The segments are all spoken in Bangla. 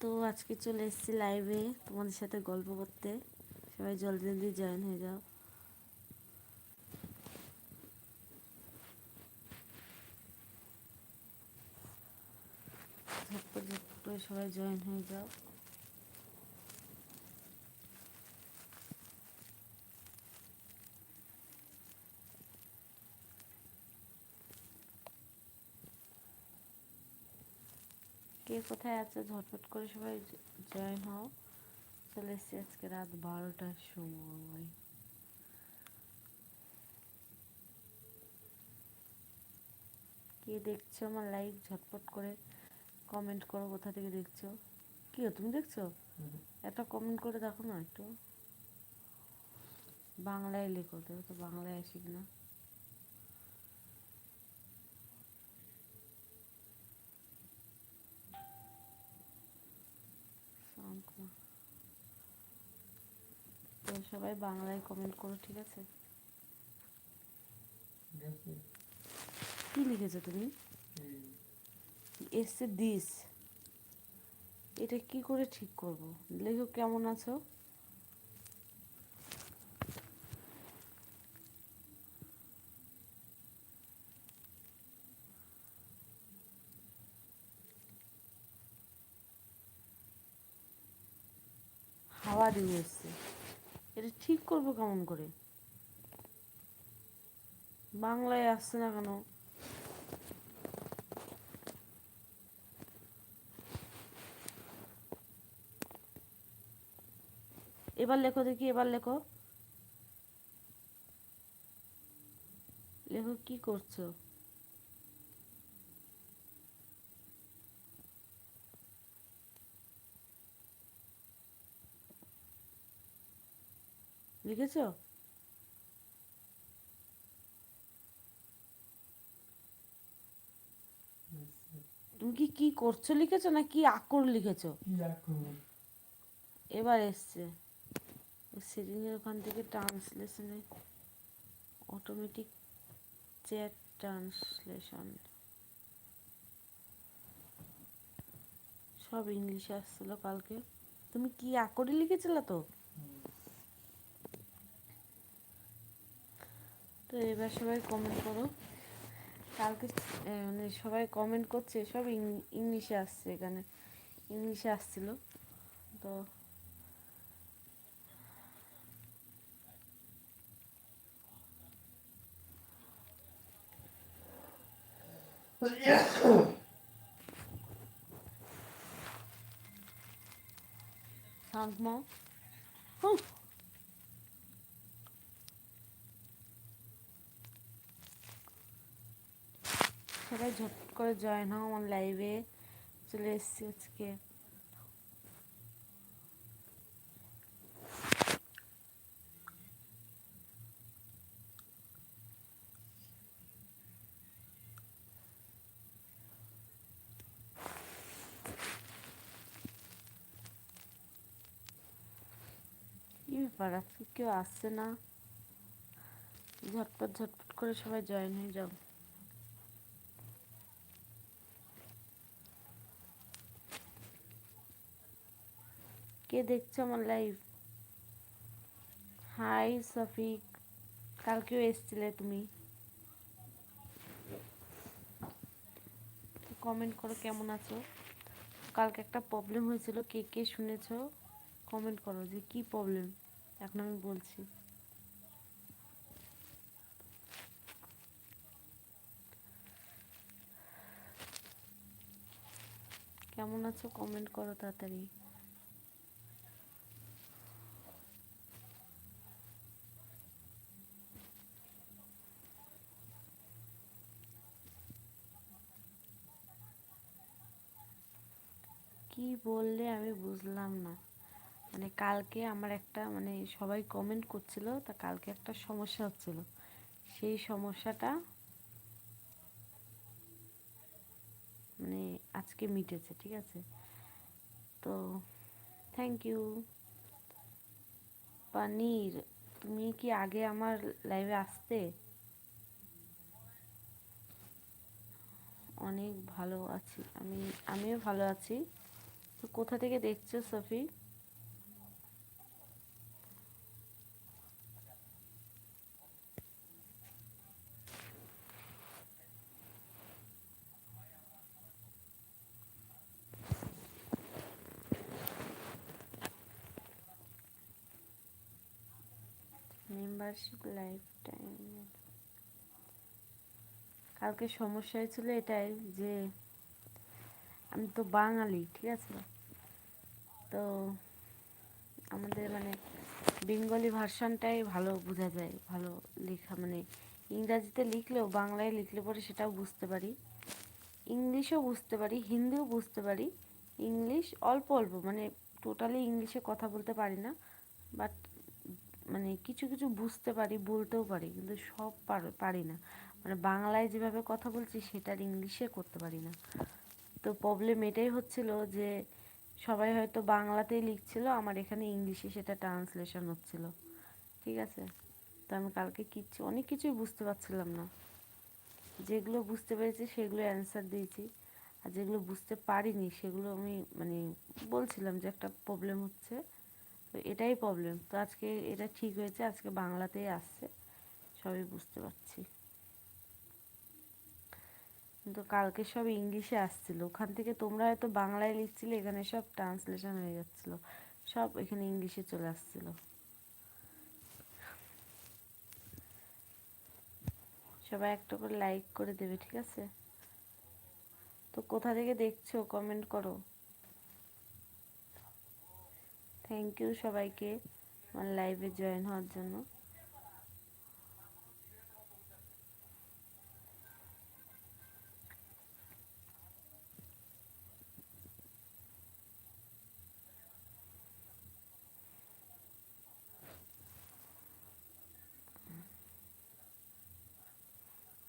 তো আজকে চলে এসেছি লাইভে তোমাদের সাথে গল্প করতে। সবাই জলদি জলদি জয়েন হয়ে যাও। সবাই জয়েন হয়ে যাও। কে কোথায় আছে ঝটপট করে সবাই জয়েন হও। চলে এসেছি আজকে রাত বারোটার সময়। কে দেখছ আমার লাইভ ঝটপট করে কমেন্ট করো কোথা থেকে দেখছ। কি তুমি দেখছ? একটা কমেন্ট করে দেখো না একটু। বাংলায় লেখো তো বাংলায় আসি কিনা তো সবাই বাংলায় কমেন্ট করো ঠিক আছে? কি লিখেছো তুমি? এসছে দিস? এটা কি করে ঠিক করব? লেখো কেমন আছো? হাওয়া দিয়ে এসছে। এটা ঠিক করব কেমন করে? বাংলায় আসছে না কেন? এবার লেখো দেখি, এবার লেখো। লেখো কি করছ? লিখেছো? তুমি কি কি করছ লিখেছো না কি আকর লিখেছো? এবার এসছে। সেটিংয়ের ওখান থেকে ট্রান্সলেশনে অটোমেটিক চ্যাট ট্রান্সলেশন সব ইংলিশে আসছিল কালকে। তুমি কি আকরে লিখেছিলে তো? তো এবার সবাই কমেন্ট করো। কালকে মানে সবাই কমেন্ট করছে, সব ইংলিশে আসছে এখানে। ইংলিশে আসছিল। তো শান্তমা? হুঁ। সবাই ঝট করে জয়েন হও আমার লাইভে চলে এসেছি আজকে। কি ব্যাপার? আজকে কেউ আসছে না? ঝটপট ঝটপট করে সবাই জয়েন হয়ে যাও। কে দেখছ আমার লাইভ হাই সফিক কালকেও এসছিলে তুমি। কমেন্ট করো কেমন আছো? কালকে একটা প্রবলেম হয়েছিল, কে কে শুনেছো? কমেন্ট করো যে কি প্রবলেম এখন আমি বলছি। কেমন আছো? কমেন্ট করো তাড়াতাড়ি। কি বললে আমি বুঝলাম না। মানে কালকে আমার একটা মানে সবাই কমেন্ট করছিল, তা কালকে একটা সমস্যা হচ্ছিল। সেই সমস্যাটা মানে আজকে মিটেছে, ঠিক আছে? তো থ্যাংক ইউ পানির, তুমি কি আগে আমার লাইভে আসতে? অনেক ভালো আছি, আমি, আমিও ভালো আছি। তো কোথা থেকে দেখছ সফি? মেম্বারশিপ লাইফ টাইম কালকে সমস্যা হয়েছিল এটাই যে আমি তো বাঙালি, ঠিক আছে? তো আমাদের মানে বেঙ্গলি ভার্সানটাই ভালো বোঝা যায়, ভালো লেখা মানে ইংরাজিতে লিখলেও বাংলায় লিখলে পরে সেটাও বুঝতে পারি। ইংলিশও বুঝতে পারি, হিন্দিও বুঝতে পারি। ইংলিশ অল্প অল্প মানে টোটালি ইংলিশে কথা বলতে পারি না বাট মানে কিছু কিছু বুঝতে পারি, বলতেও পারি, কিন্তু সব পারি না। মানে বাংলায় যেভাবে কথা বলছি সেটার ইংলিশে করতে পারি না। তো প্রবলেম এটাই হচ্ছিল যে সবাই হয়তো বাংলাতেই লিখছিল, আমার এখানে ইংলিশে সেটা ট্রান্সলেশন হচ্ছিল। ঠিক আছে? তো আমি কালকে কিচ্ছু, অনেক কিছুই বুঝতে পারছিলাম না। যেগুলো বুঝতে পেরেছি সেগুলো অ্যান্সার দিয়েছি। আর যেগুলো বুঝতে পারিনি সেগুলো আমি মানে বলছিলাম যে একটা প্রবলেম হচ্ছে। তো এটাই প্রবলেম তো আজকে এটা ঠিক হয়েছে, আজকে বাংলাতেই আসছে। সবই বুঝতে পারছি। কিন্তু কালকে সব ইংলিশে আসছিল। ওখান থেকে তোমরা হয়তো বাংলায় লিখছিলে, এখানে সব ট্রান্সলেশন হয়ে যাচ্ছিল। সব এখানে ইংলিশে চলে আসছিল। সবাই একটা করে লাইক করে দেবে, ঠিক আছে? তো কোথা থেকে দেখছ? কমেন্ট করো। থ্যাংক ইউ সবাইকে আমার লাইভে জয়েন হওয়ার জন্য।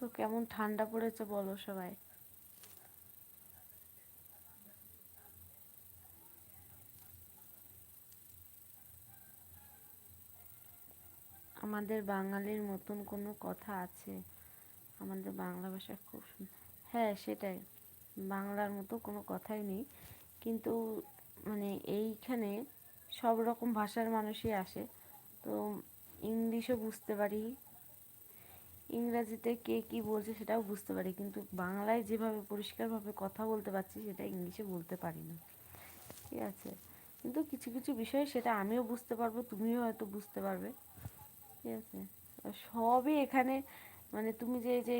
তো কেমন ঠান্ডা পড়েছে বলো সবাই। আমাদের বাঙালির মতন কোনো কথা আছে? আমাদের বাংলা ভাষা খুব হ্যাঁ সেটাই। বাংলার মতো কোনো কথাই নেই। কিন্তু মানে এইখানে সব রকম ভাষার মানুষই আসে। তো ইংলিশও বুঝতে পারি ইংরাজিতে কে কী বলছে সেটাও বুঝতে পারি, কিন্তু বাংলায় যেভাবে পরিষ্কারভাবে কথা বলতে পারছি সেটা ইংলিশে বলতে পারি না ঠিক আছে? কিন্তু কিছু কিছু বিষয় সেটা আমিও বুঝতে পারব, তুমিও হয়তো বুঝতে পারবে। ঠিক আছে? সবই এখানে মানে তুমি যে যে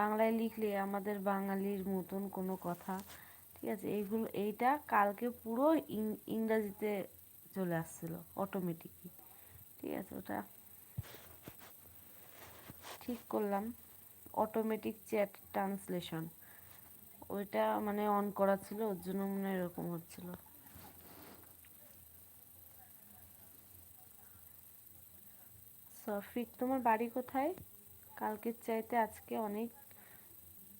বাংলায় লিখলে আমাদের বাঙালির মতন কোনো কথা, ঠিক আছে? এইগুলো, এইটা কালকে পুরো ইংরাজিতে চলে আসছিল অটোমেটিকলি ঠিক আছে? ওটা ঠিক করলাম অটোমেটিক চ্যাট ট্রান্সলেশন ওইটা মানে অন করা ছিল, ওর জন্য মনে এরকম হচ্ছিল। সফিক, তোমার বাড়ি কোথায়? কালকের চাইতে আজকে অনেক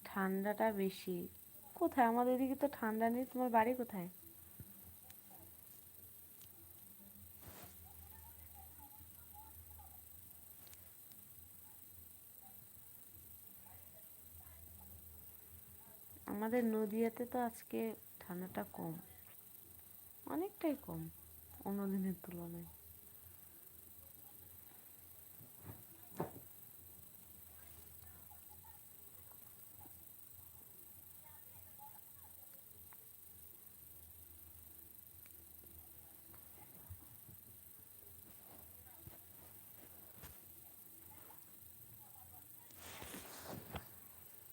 ঠান্ডাটা বেশি। কোথায়? আমাদের এদিকে তো ঠান্ডা নেই, তোমার বাড়ি কোথায়? আমাদের নদিয়াতে তো আজকে ঠান্ডাটা কম। অনেকটাই কম অন্য দিনের তুলনায়।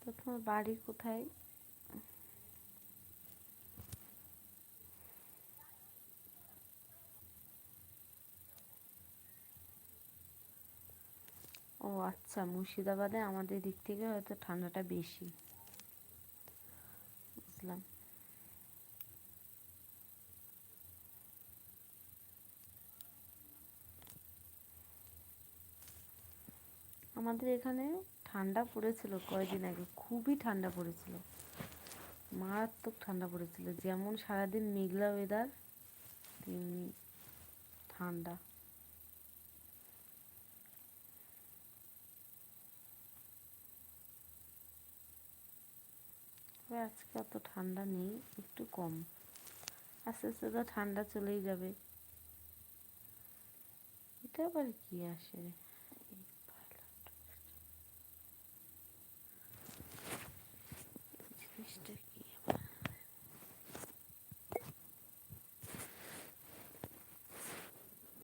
তো তোমার বাড়ি কোথায়? ও আচ্ছা মুর্শিদাবাদে আমাদের দিক থেকে হয়তো ঠান্ডাটা বেশি। বুঝলাম। আমাদের এখানে ঠান্ডা পড়েছিল কয়েকদিন আগে, খুবই ঠান্ডা পড়েছিল। মারাত্মক ঠান্ডা পড়েছিল, যেমন সারাদিন মেঘলা ওয়েদার তেমনি ঠান্ডা। তবে আজকে অত ঠান্ডা নেই, একটু কম। আস্তে আস্তে তো ঠান্ডা চলেই যাবে। এটা আবার কি আসে? জিনিসটা